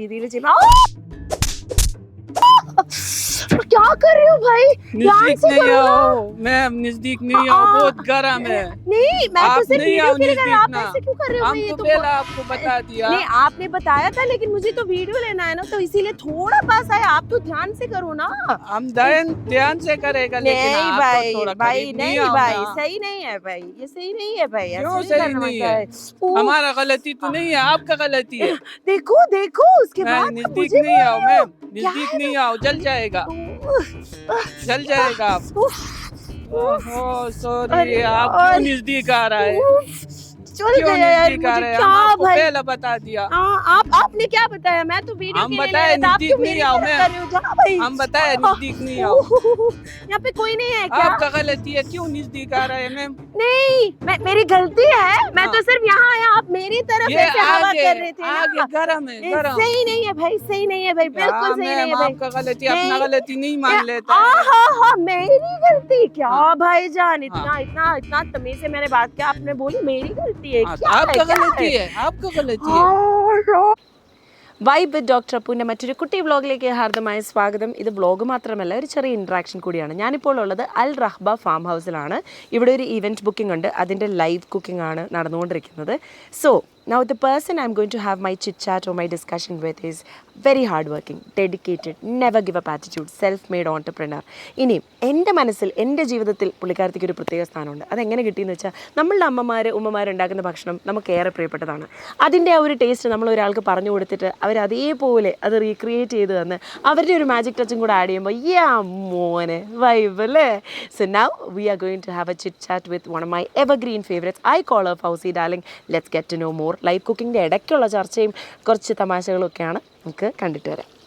രീതിയിൽ ചെയ്യുമ്പോ ആ! क्या कर रहे हो भाई? नज़दीक नहीं आओ। मैम नज़दीक नहीं आओ बहुत गर्म है। नहीं मैं तो सिर्फ़ वीडियो के लिए कर रही। आप ऐसे क्यों कर रहे हो भाई? ये तो पहले आपको बता दिया। नहीं आपने बताया था लेकिन मुझे तो वीडियो लेना है ना तो इसीलिए थोड़ा पास आया आप तो ध्यान से करो ना। हम ध्यान ध्यान से करेगा लेकिन नहीं आप भाई तो थोड़ा भाई नहीं भाई सही नहीं है भाई ये सही नहीं है भाई क्यों सही नहीं है? हमारा गलती तो नहीं है आपका गलती है। देखो देखो उसके बाद नज़दीक मुझे नहीं आओ मैम नज़दीक नहीं आओ जल जाएगा। जल जाएगा। आप सॉरी आप क्यों नज़दीक आ रहा है? चल क्यों गया यार? मुझे क्या भाई? पहले बता दिया। हाँ आप आपने क्या बताया? मैं तो वीडियो हम आप नज़दीक नहीं आओ, मैं- हो? हम बताए हाँ। नज़दीक नहीं आओ। यहाँ पे कोई नहीं है क्या? आपका गलती है क्यों नज़दीक आ रहा है मैम? नहीं मैं मेरी गलती है। मैं हाँ। तो सिर्फ़ यहाँ आया आप मेरी तरफ़ ऐसे हवा कर रहे थे आगे गरम है गरम। सही नहीं है भाई सही नहीं है भाई बिल्कुल हाँ, सही नहीं है भाई। आपका गलती अपना गलती नहीं मान लेता हाँ। है हाँ हाँ मेरी गलती? क्या भाई जान इतना हाँ। इतना इतना तमीज से मैंने बात किया आपने बोली मेरी गलती है हाँ, तो क्या है, आपका क्या गलती है? है आपका गलती है വൈബ് ഡോക്ടർ അപ്പുവിൻ്റെ മറ്റൊരു കുട്ടി വ്ളോഗിലേക്ക് ഹാർദമായ സ്വാഗതം ഇത് വ്ളോഗ് മാത്രമല്ല ഒരു ചെറിയ ഇൻട്രാക്ഷൻ കൂടിയാണ് ഞാനിപ്പോൾ ഉള്ളത് അൽ റഹ്ബ ഫാം ഹൗസിലാണ് ഇവിടെ ഒരു ഇവൻറ്റ് ബുക്കിംഗ് ഉണ്ട് അതിൻ്റെ ലൈവ് കുക്കിംഗ് ആണ് നടന്നുകൊണ്ടിരിക്കുന്നത് so now the person I'm going to have my chit chat or my discussion with is very hard working dedicated never give up attitude self made entrepreneur ഇനിയും എന്റെ മനസ്സിൽ എന്റെ ജീവിതത്തിൽ പുള്ളിക്കാരത്തേക്ക് ഒരു പ്രത്യേക സ്ഥാനമുണ്ട്. അതെങ്ങനെ കിട്ടിയെന്ന് വെച്ചാൽ നമ്മളുടെ അമ്മമാർ ഉമ്മമാർ ഉണ്ടാക്കുന്ന ഭക്ഷണം നമുക്ക് ഏറെ പ്രിയപ്പെട്ടതാണ്. അതിന്റെ ആ ഒരു ടേസ്റ്റ് നമ്മൾ ഒരാൾക്ക് പറഞ്ഞു കൊടുത്തിട്ട് അവർ അതേപോലെ അത് റീക്രിയേറ്റ് ചെയ്ത് തന്ന് അവരുടെ ഒരു മാജിക് ടച്ചും കൂടെ ആഡ് ചെയ്യുമ്പോൾ യാ മോനെ വൈബ് അല്ലേ? So now we are going to have a chit chat with one of my ever green favourites I call of Housie darling let's get to know more live കുക്കിങ്ങിന്റെ ഇടയ്ക്കുള്ള ചർച്ചയും കുറച്ച് തമാശകളൊക്കെയാണ്. നമുക്ക് കണ്ടിട്ട് വരാം.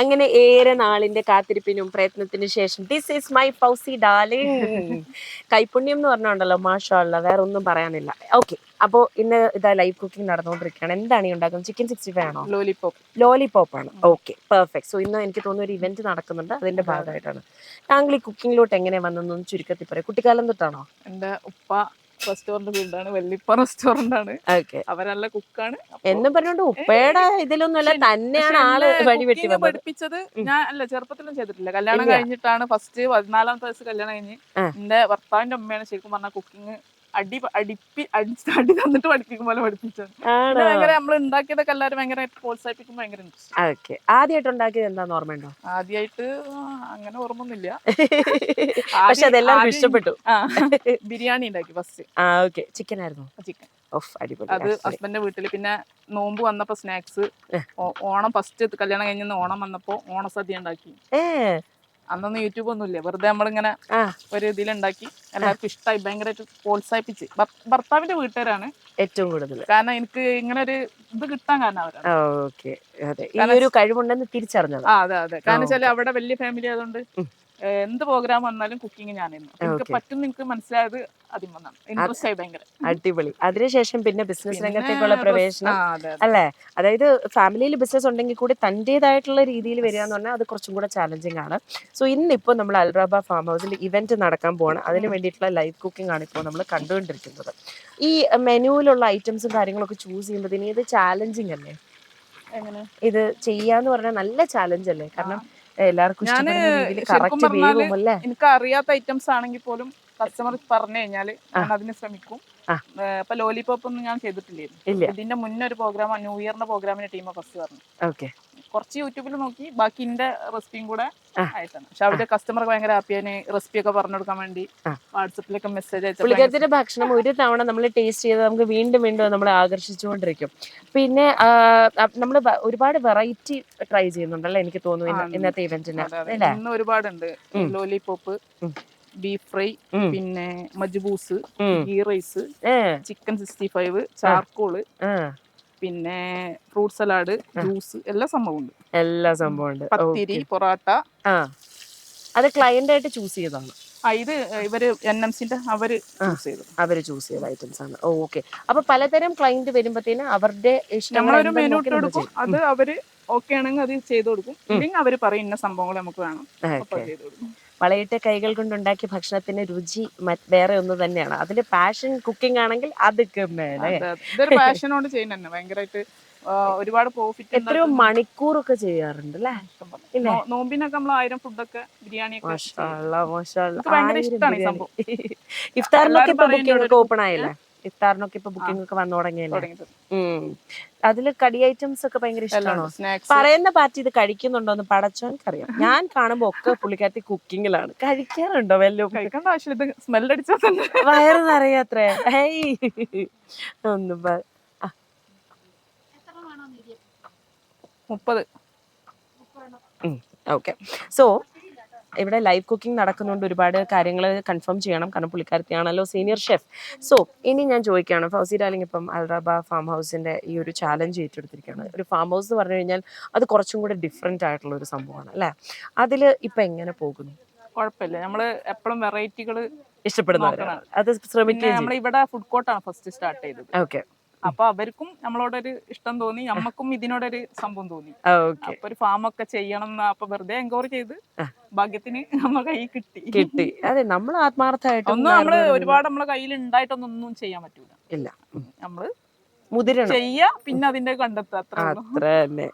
അങ്ങനെ ഏറെ നാളിന്റെ കാത്തിരിപ്പിനും പ്രയത്നത്തിനു ശേഷം this is my Fousi darling കൈപ്പുണ്യം എന്ന് പറഞ്ഞുണ്ടല്ലോ മാഷാള്ള വേറെ ഒന്നും പറയാനില്ല. ഓക്കെ അപ്പോൾ ഇന്ന് ഇതാ ലൈവ് കുക്കിംഗ് നടന്നുകൊണ്ടിരിക്കുകയാണ്. എന്താണ് ഈ ഉണ്ടാക്കുന്നത്? ചിക്കൻ സിക്സ്റ്റി ഫൈവ് ആണോ? ലോലിപോപ്പ് ലോലിപോപ്പ് ആണ്. ഓക്കെ പെർഫെക്റ്റ് സോ ഇന്ന് എനിക്ക് തോന്നുന്നു ഒരു ഇവന്റ് നടക്കുന്നുണ്ട്. അതിന്റെ ഭാഗമായിട്ടാണ്. താങ്കൾ ഈ കുക്കിങ്ങിലോട്ട് എങ്ങനെ വന്നെന്നൊന്ന് ചുരുക്കത്തിൽ പറയാം. കുട്ടിക്കാലം തൊട്ടാണോ? എന്റെ ഉപ്പ റെസ്റ്റോറന്റ് ഫീൽഡാണ് വെള്ളിപ്പ റെസ്റ്റോറന്റ് ആണ്. ഓക്കെ അവരല്ല കുക്കാണ് എന്നും പറഞ്ഞോണ്ട് ഉപ്പയുടെ ഇതിലൊന്നുമല്ല തന്നെയാണ് ആൾ വഴി വെട്ടി വന്നത്. പഠിപ്പിച്ചത് ഞാൻ അല്ല ചെറുപ്പത്തിലും ചെയ്തിട്ടില്ല. കല്യാണം കഴിഞ്ഞിട്ടാണ് ഫസ്റ്റ് പതിനാലാമത്തെ വയസ്സ് കല്യാണം കഴിഞ്ഞ് എന്റെ ഭർത്താവിന്റെ അമ്മയാണ് ശരിക്കും പറഞ്ഞ കുക്കിംഗ് അടി അടിപ്പി അടിച്ച് അടി തന്നിട്ട് പഠിപ്പിക്കും പോലെ പഠിപ്പിച്ചത്. ഭയങ്കര നമ്മൾ ഉണ്ടാക്കിയതൊക്കെ എല്ലാവരും ഭയങ്കര പ്രോത്സാഹിപ്പിക്കുമ്പോൾ ഭയങ്കര ഇൻട്രസ്റ്റ് ഓക്കെ. ആദ്യമായിട്ട് ഉണ്ടാക്കിയത് എന്താ ഓർമ്മയുണ്ടോ? ആദ്യമായിട്ട് അങ്ങനെ ഓർമ്മൊന്നുമില്ല പക്ഷെ അതെല്ലാം ഇഷ്ടപ്പെട്ടു. ബിരിയാണി ഉണ്ടാക്കി ഫസ്റ്റ് ആ ഓക്കെ. ചിക്കൻ ആയിരുന്നു? ചിക്കൻ അത്. ഹസ്ബൻഡിന്റെ വീട്ടിൽ പിന്നെ നോമ്പ് വന്നപ്പോ സ്നാക്സ് ഓണം ഫസ്റ്റ് കല്യാണം കഴിഞ്ഞ ഓണം വന്നപ്പോ ഓണസദ്യ ഉണ്ടാക്കി. അന്നൊന്നും യൂട്യൂബ് ഒന്നും ഇല്ല വെറുതെ നമ്മളിങ്ങനെ ഒരു ഇതിലുണ്ടാക്കി എല്ലാവർക്കും ഇഷ്ടമായി ഭയങ്കരമായിട്ട് പ്രോത്സാഹിപ്പിച്ച്. ഭർ- ഭർത്താവിന്റെ വീട്ടുകാരാണ്. ഏറ്റവും കൂടുതൽ കാരണം എനിക്ക് ഇങ്ങനെ ഒരു ഇത് കിട്ടാൻ കാരണം അവരാണ്. ഓക്കെ. കഴിവുണ്ടെന്ന് തിരിച്ചറിഞ്ഞത്. അതെ അതെ. കാരണം വെച്ചാൽ അവിടെ വലിയ ഫാമിലി ആയതുകൊണ്ട് എന്ത് പ്രോഗ്രാം വന്നാലും കുക്കിംഗ് ഞാനായിരുന്നു എനിക്ക് പറ്റും നിങ്ങൾക്ക് മനസ്സിലായത് ആദ്യം വന്നാണ്. ഇൻട്രസ്റ്റ് ആയി ഭയങ്കര. അടിപൊളി. അതിനുശേഷം പിന്നെ ബിസിനസ് രംഗത്തേക്കുള്ള പ്രവേശനം. അല്ലേ? അതായത് ഫാമിലിയിൽ ബിസിനസ് ഉണ്ടെങ്കിൽ കൂടി തന്റെതായിട്ടുള്ള രീതിയിൽ വരിക എന്ന് പറഞ്ഞാൽ അത് കുറച്ചും കൂടെ ചാലഞ്ചിങ് ആണ്. സോ ഇന്നിപ്പോൾ നമ്മൾ അൽറാബ ഫാം ഹൗസിൽ ഇവന്റ് നടക്കാൻ പോവാണ്. അതിന് വേണ്ടിയിട്ടുള്ള ലൈവ് കുക്കിംഗ് ആണ് ഇപ്പോൾ നമ്മൾ കണ്ടുകൊണ്ടിരിക്കുന്നത്. ഈ മെനുവിലുള്ള ഐറ്റംസും കാര്യങ്ങളൊക്കെ ചൂസ് ചെയ്യുമ്പോൾ ഇത് ചാലഞ്ചിങ് അല്ലേ? എങ്ങനെ? ഇത് ചെയ്യാന്ന് പറഞ്ഞാൽ നല്ല ചാലഞ്ച് അല്ലേ? കാരണം എല്ലാവർക്കും ശരിക്കും പറഞ്ഞാൽ എനിക്ക് അറിയാത്ത ഐറ്റംസ് ആണെങ്കിൽ പോലും കസ്റ്റമർ പറഞ്ഞു കഴിഞ്ഞാൽ ഞാൻ അതിന് ശ്രമിക്കും. അപ്പൊ ലോലിപോപ്പ് ഒന്നും ഞാൻ ചെയ്തിട്ടില്ലായിരുന്നു. ഇതിന്റെ മുന്നേ ഒരു പ്രോഗ്രാം ന്യൂ ഇയറിന്റെ പ്രോഗ്രാമിന്റെ ടീം ഫസ്റ്റ് പറഞ്ഞു. കുറച്ച് യൂട്യൂബിൽ നോക്കി ബാക്കി എന്റെ റെസിപ്പിയും കൂടെ അയച്ചാണ് പക്ഷെ അവരുടെ കസ്റ്റമർ ഭയങ്കര ഹാപ്പിയാണ് റെസിപ്പി ഒക്കെ പറഞ്ഞു കൊടുക്കാൻ വേണ്ടി. വാട്സപ്പിലൊക്കെ മെസ്സേജ് അയച്ചു പുള്ളിക്കാരത്തിന്റെ ഭക്ഷണം ഒരു തവണ നമ്മൾ ടേസ്റ്റ് ചെയ്ത് നമുക്ക് വീണ്ടും വീണ്ടും നമ്മളെ ആകർഷിച്ചുകൊണ്ടിരിക്കും. പിന്നെ നമ്മൾ ഒരുപാട് വെറൈറ്റി ട്രൈ ചെയ്യുന്നുണ്ടല്ലോ എനിക്ക് തോന്നുന്നു ഇന്നത്തെ ഇവന്റിന് ഇന്ന് ഒരുപാടുണ്ട്. ലോലിപോപ്പ്. Beef fry. പിന്നെ majboos ghee rice chicken sixty five charcoal പിന്നെ ഫ്രൂട്ട് സലാഡ് ജ്യൂസ് എല്ലാ സംഭവം ഉണ്ട് എല്ലാ സംഭവം ഉണ്ട് പത്തിരി പൊറാട്ട. ആ. അത് ക്ലയന്റ് ആയിട്ട് ചൂസ് ചെയ്തതാണ്. ആ ഇത് ഇവർ എൻ എം സിന്റെ അവർ ചൂസ് ചെയ്തു അവർ ചൂസ് ചെയ്ത ഐറ്റംസ് ആണ്. ഓക്കെ. അപ്പൊ പലതരം ക്ലയന്റ് വരുമ്പത്തേന് അവരുടെ ഇഷ്ടം നമ്മളൊരു മെനു ഇട്ട് കൊടുക്കും. അത് അവർ ഓക്കെ ആണെങ്കിൽ അത് ചെയ്ത് കൊടുക്കും. ഇല്ലെങ്കിൽ അവർ പറയുന്ന ഇന്ന സംഭവങ്ങൾ നമുക്ക് വേണം. അപ്പൊ ചെയ്തു കൊടുക്കും. വളയിട്ട് കൈകൾ കൊണ്ടുണ്ടാക്കിയ ഭക്ഷണത്തിന് രുചി വേറെ ഒന്ന് തന്നെയാണ്. അതിൽ പാഷൻ കുക്കിംഗ് ആണെങ്കിൽ അതൊക്കെ മേലെ. അതെ, അതെ. പാഷനോട് ചെയ്യുന്ന ഭയങ്കരമായിട്ട് ഒരുപാട് പ്രോഫിറ്റ് എത്രയോ മണിക്കൂറൊക്കെ ചെയ്യാറുണ്ട് അല്ലേ? നോമ്പിനൊക്കെ നമ്മൾ ആയിരം ഫുഡൊക്കെ ബിരിയാണി. ഇഫ്താറിനൊക്കെ ഓപ്പൺ ആയില്ലേ? ഇഫ്താറിനൊക്കെ ഇപ്പൊ ബുക്കിംഗ് ഒക്കെ വന്നു തുടങ്ങിയല്ലേ. അതിൽ കടി ഐറ്റംസ് ഒക്കെ ഭയങ്കര ഇഷ്ടമാണോ പറയുന്ന പാർട്ടി ഇത് കഴിക്കുന്നുണ്ടോ എന്ന് പടച്ചോൻക്കറിയാം ഞാൻ കാണുമ്പോ ഒക്കെ പുള്ളിക്കാരത്തി കുക്കിങ്ങിലാണ്. കഴിക്കാറുണ്ടോ വല്ലോ കഴിക്കേണ്ട ആവശ്യമില്ല. ഇത് സ്മെല്ലടിച്ചാൽ തന്നെ. വയറ് നിറയാത്രേ. ഹേയ് ഒന്നും മുപ്പത്. ഓക്കെ സോ ഇവിടെ ലൈവ് കുക്കിംഗ് നടക്കുന്നുണ്ട് ഒരുപാട് കാര്യങ്ങൾ കൺഫേം ചെയ്യണം. കാരണം പുള്ളിക്കാരത്തിയാണല്ലോ സീനിയർ ഷെഫ് സോ ഇനി ഞാൻ ചോദിക്കുകയാണ്. ഫൗസി ഡാലിംഗ് ഇപ്പം അൽറബ ഫാം ഹൗസിന്റെ ഈ ഒരു ചാലഞ്ച് ഏറ്റെടുത്തിരിക്കുകയാണ്. ഒരു ഫാം ഹൗസ് എന്ന് പറഞ്ഞു കഴിഞ്ഞാൽ അത് കുറച്ചും കൂടെ ഡിഫറെന്റ് ആയിട്ടുള്ള ഒരു സംഭവമാണ് അല്ലേ? അതിൽ ഇപ്പം എങ്ങനെ പോകുന്നു? കുഴപ്പമില്ല നമ്മൾ എപ്പോഴും വെറൈറ്റികൾ ഇഷ്ടപ്പെടുന്നവരാണ് അത് നമ്മൾ ഇവിടെ ഫുഡ് കോർട്ടാണ് ഫസ്റ്റ് സ്റ്റാർട്ട് ചെയ്തത്. ഓക്കെ അപ്പൊ അവർക്കും നമ്മളോടൊരു ഇഷ്ടം തോന്നി നമ്മക്കും ഇതിനോടൊരു സംഭവം തോന്നി. അപ്പൊ ഒരു ഫാം ഒക്കെ ചെയ്യണം അപ്പൊ വെറുതെ എൻക്വയറി ചെയ്ത്. ഭാഗ്യത്തിന് നമ്മളെ കയ്യിൽ കിട്ടി. കിട്ടി. അതെ നമ്മൾ ആത്മാർത്ഥമായിട്ട് ഒന്നും നമ്മൾ ഒരുപാട് നമ്മളെ കയ്യിൽ ഉണ്ടായിട്ടൊന്നും ഒന്നും ചെയ്യാൻ പറ്റൂല. ഇല്ല. നമ്മൾ മുതിരണം. ചെയ്യാ പിന്നെ അതിന്റെ കണ്ടെത്തുക അത്ര തന്നെ.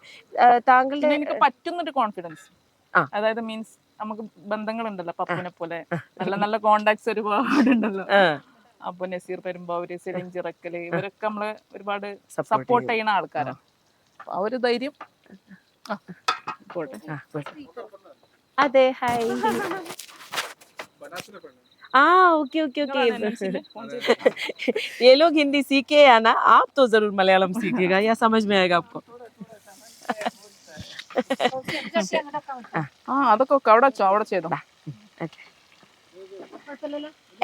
താങ്കളുടെ എനിക്ക് പറ്റുന്നൊരു കോൺഫിഡൻസ് അതായത് മീൻസ് നമുക്ക് ബന്ധങ്ങളുണ്ടല്ലോ പപ്പുനെ പോലെ. നല്ല നല്ല കോണ്ടാക്ട്സ് ഒരുപാട് ഉണ്ടല്ലോ അപ്പൊ നസീർ പെരുമ്പാവൂര് സെലിം ചിറക്കൽ ഇവരൊക്കെ നമ്മൾ ഒരുപാട് സപ്പോർട്ട് ചെയ്യുന്ന. ആൾക്കാരാണ് ആ. ഒരു ധൈര്യം. പോട്ടെ. അതെ ഹായ് ആ ओके ओके ओके ये लोग हिंदी सीखे या ना आप तो जरूर मलयालम सीखिएगा या समझ में आएगा आपको ആ അതൊക്കെ ഒക്കെ അവിടെ വെച്ചോ അവിടെ ചെയ്തോ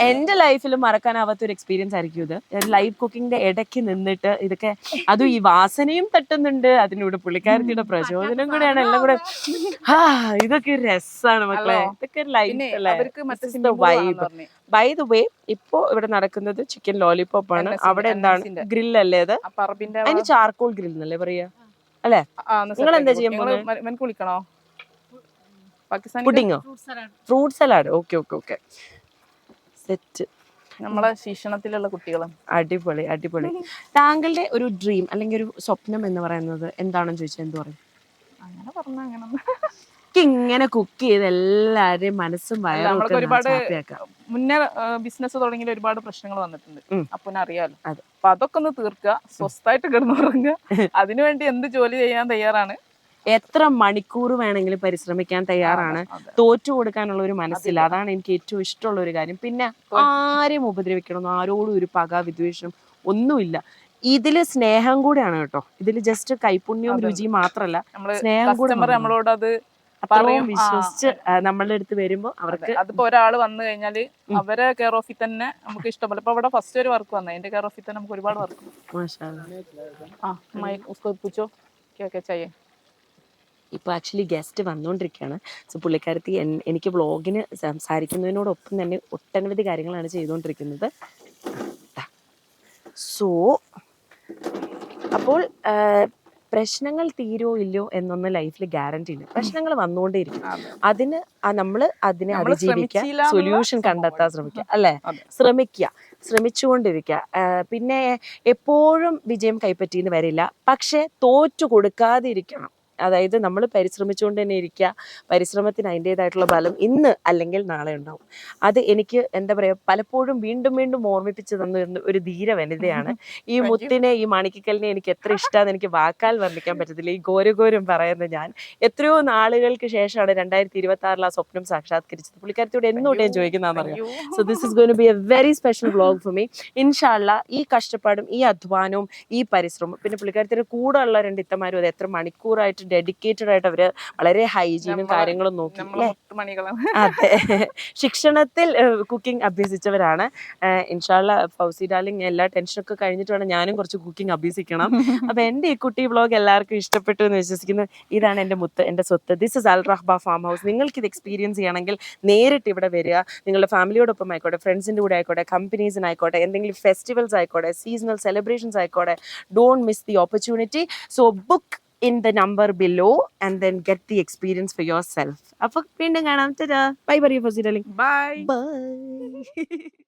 എന്റെ ലൈഫിൽ മറക്കാനാവാത്ത ഒരു എക്സ്പീരിയൻസ് ആയിരിക്കും ഇത്. ലൈവ് കുക്കിംഗിന്റെ ഇടയ്ക്ക് നിന്നിട്ട് ഇതൊക്കെ അതും ഈ വാസനയും തട്ടുന്നുണ്ട് അതിനൂടെ പുള്ളിക്കാരത്തിയുടെ പ്രചോദനം കൂടെയാണ് എല്ലാം കൂടെ. ആ ഇതൊക്കെ ഒരു രസാണ് മക്കളെ. ഇതൊക്കെ ലൈഫ് അല്ലേ? പറഞ്ഞ്. ബൈ ദ വേ ഇപ്പോ ഇവിടെ നടക്കുന്നത് ചിക്കൻ ലോലിപോപ്പ് ആണ്. അവിടെ എന്താണ്? അല്ലേ അത്? അതിന് ചാർക്കോൾ ഗ്രിൽ എന്നല്ലേ പറയാ? അല്ലേ? നിങ്ങൾ എന്താ ചെയ്യുമ്പോൾ ചെയ്യാൻ വിളിക്കണോ Pakistani പുഡിങ്ങോ fruit salad okay okay okay set. നമ്മളെ ശിക്ഷണത്തിലുള്ള കുട്ടികളും. അടിപൊളി അടിപൊളി. താങ്കളുടെ ഒരു ഡ്രീം അല്ലെങ്കിൽ ഒരു സ്വപ്നം എന്ന് പറയുന്നത് എന്താണെന്ന് ചോദിച്ചാൽ എന്ത് പറയും? അങ്ങനെ പറഞ്ഞ അങ്ങനെ ഇങ്ങനെ കുക്ക് ചെയ്ത് എല്ലാരെയും മനസ്സും വയറും ഒരുപാട് മുന്നേ ബിസിനസ് തുടങ്ങിയ ഒരുപാട് പ്രശ്നങ്ങൾ വന്നിട്ടുണ്ട്. അപ്പൊ അറിയാലോ. അപ്പൊ അതൊക്കെ ഒന്ന് തീർക്കുക. സ്വസ്ഥായിട്ട് കിടന്നുറങ്ങുക. അതിനുവേണ്ടി എന്ത് ജോലി ചെയ്യാൻ തയ്യാറാണ്? എത്ര മണിക്കൂർ വേണമെങ്കിലും പരിശ്രമിക്കാൻ തയ്യാറാണ്. തോറ്റു കൊടുക്കാനുള്ള ഒരു മനസ്സില്ല അതാണ് എനിക്ക് ഏറ്റവും ഇഷ്ടമുള്ള ഒരു കാര്യം. പിന്നെ ആരെയും ഉപദ്രവിക്കണമെന്നോ ആരോടും ഒരു പക വിദ്വേഷം ഒന്നുമില്ല. ഇതിൽ സ്നേഹം കൂടെയാണ് കേട്ടോ. ഇതിൽ ജസ്റ്റ് കൈപുണ്യവും രുചിയും മാത്രല്ല സ്നേഹം കൂടെ നമ്മളോട് അത് അത്രയും വിശ്വസിച്ച് നമ്മളുടെ അടുത്ത് വരുമ്പോ അവർക്ക് അതിപ്പോ ഒരാൾ വന്നു കഴിഞ്ഞാൽ അവരെ കെയർ ഓഫിൽ തന്നെ നമുക്ക് ഇഷ്ടമല്ല ഇപ്പൊ ഇവിടെ ഫസ്റ്റ് ഒരു വർക്ക് വന്നത് എന്റെ കെയർ ഓഫിൽ തന്നെ നമുക്ക് ഒരുപാട് വർക്ക്. ആ മൈ ഉസ്കോ പൂച്ചോ കേക്കെ ചെയ്യേ. ഇപ്പോൾ ആക്ച്വലി ഗസ്റ്റ് വന്നുകൊണ്ടിരിക്കുകയാണ് സോ പുള്ളിക്കാരത്തി എനിക്ക് വ്ളോഗിന് സംസാരിക്കുന്നതിനോടൊപ്പം തന്നെ ഒട്ടനവധി കാര്യങ്ങളാണ് ചെയ്തുകൊണ്ടിരിക്കുന്നത് സോ അപ്പോൾ പ്രശ്നങ്ങൾ തീരോ ഇല്ലയോ എന്നൊന്നും ലൈഫിൽ ഗ്യാരണ്ടി ഇല്ല. പ്രശ്നങ്ങൾ വന്നുകൊണ്ടേയിരിക്കും അതെ. അതിന് നമ്മൾ അതിനെ അതിജീവിക്കുക സൊല്യൂഷൻ കണ്ടെത്താൻ ശ്രമിക്കുക അല്ലേ. ശ്രമിക്കുക ശ്രമിച്ചുകൊണ്ടിരിക്കുക. പിന്നെ എപ്പോഴും വിജയം കൈപ്പറ്റിയെന്ന് വരില്ല. പക്ഷെ തോറ്റു കൊടുക്കാതിരിക്കണം. അതായത് നമ്മൾ പരിശ്രമിച്ചുകൊണ്ട് തന്നെ ഇരിക്കുക പരിശ്രമത്തിന് അതിന്റെതായിട്ടുള്ള ഫലം ഇന്ന് അല്ലെങ്കിൽ നാളെ ഉണ്ടാവും. അത് എനിക്ക് എന്താ പറയുക പലപ്പോഴും വീണ്ടും വീണ്ടും ഓർമ്മിപ്പിച്ച് തന്നിരുന്ന ഒരു ധീര വനിതയാണ്. ഈ മുത്തിനെ ഈ മാണിക്കക്കലിനെ എനിക്ക് എത്ര ഇഷ്ടമാണെന്ന് എനിക്ക് വാക്കാൽ വർണിക്കാൻ പറ്റത്തില്ല. ഈ ഘോരഘോരം പറയുന്ന ഞാൻ. എത്രയോ നാളുകൾക്ക് ശേഷമാണ് രണ്ടായിരത്തി ഇരുപത്തി ആറിൽ ആ സ്വപ്നം സാക്ഷാത്കരിച്ചത്. പുള്ളിക്കാരത്തിയോട് എന്നോട്ട് ഞാൻ പറഞ്ഞു so this is going be a very special blog for me ഇൻഷാല്ല ഈ കഷ്ടപ്പാടും ഈ അധ്വാനവും ഈ പരിശ്രമം പിന്നെ പുള്ളിക്കാരത്തിന്റെ കൂടെ ഉള്ള രണ്ട് ഇത്തമാരും അത് എത്ര മണിക്കൂറായിട്ട് ഡെഡിക്കേറ്റഡ് ആയിട്ട് അവർ വളരെ ഹൈജീനും കാര്യങ്ങളും നോക്കി. അതെ. ശിക്ഷണത്തിൽ കുക്കിംഗ് അഭ്യസിച്ചവരാണ്. ഇൻഷാല്ല ഫൗസി ഡാർലിംഗ് എല്ലാ ടെൻഷനൊക്കെ കഴിഞ്ഞിട്ട് വേണം ഞാനും കുറച്ച് കുക്കിംഗ് അഭ്യസിക്കണം. അപ്പൊ എന്റെ ഈ കുട്ടി വ്ളോഗ് എല്ലാവർക്കും ഇഷ്ടപ്പെട്ടു എന്ന് വിശ്വസിക്കുന്നു. ഇതാണ് എന്റെ മുത്ത് എന്റെ സ്വത്ത്. This is Al Rahba farm house നിങ്ങൾക്ക് ഇത് എക്സ്പീരിയൻസ് ചെയ്യണമെങ്കിൽ നേരിട്ട് ഇവിടെ വരിക. നിങ്ങളുടെ ഫാമിലിയോടൊപ്പം ആയിക്കോട്ടെ ഫ്രണ്ട്സിന്റെ കൂടെ ആയിക്കോട്ടെ കമ്പനീസിനായിക്കോട്ടെ എന്തെങ്കിലും ഫെസ്റ്റിവൽസ് ആയിക്കോട്ടെ സീസണൽ സെലിബ്രേഷൻസ് ആയിക്കോട്ടെ don't miss the opportunity so book in the number below and then get the experience for your self അപ്പൊ വീണ്ടും കാണാം. ബൈ പറയൂ ഫസി ഡാർലിംഗ് ബൈ ബൈ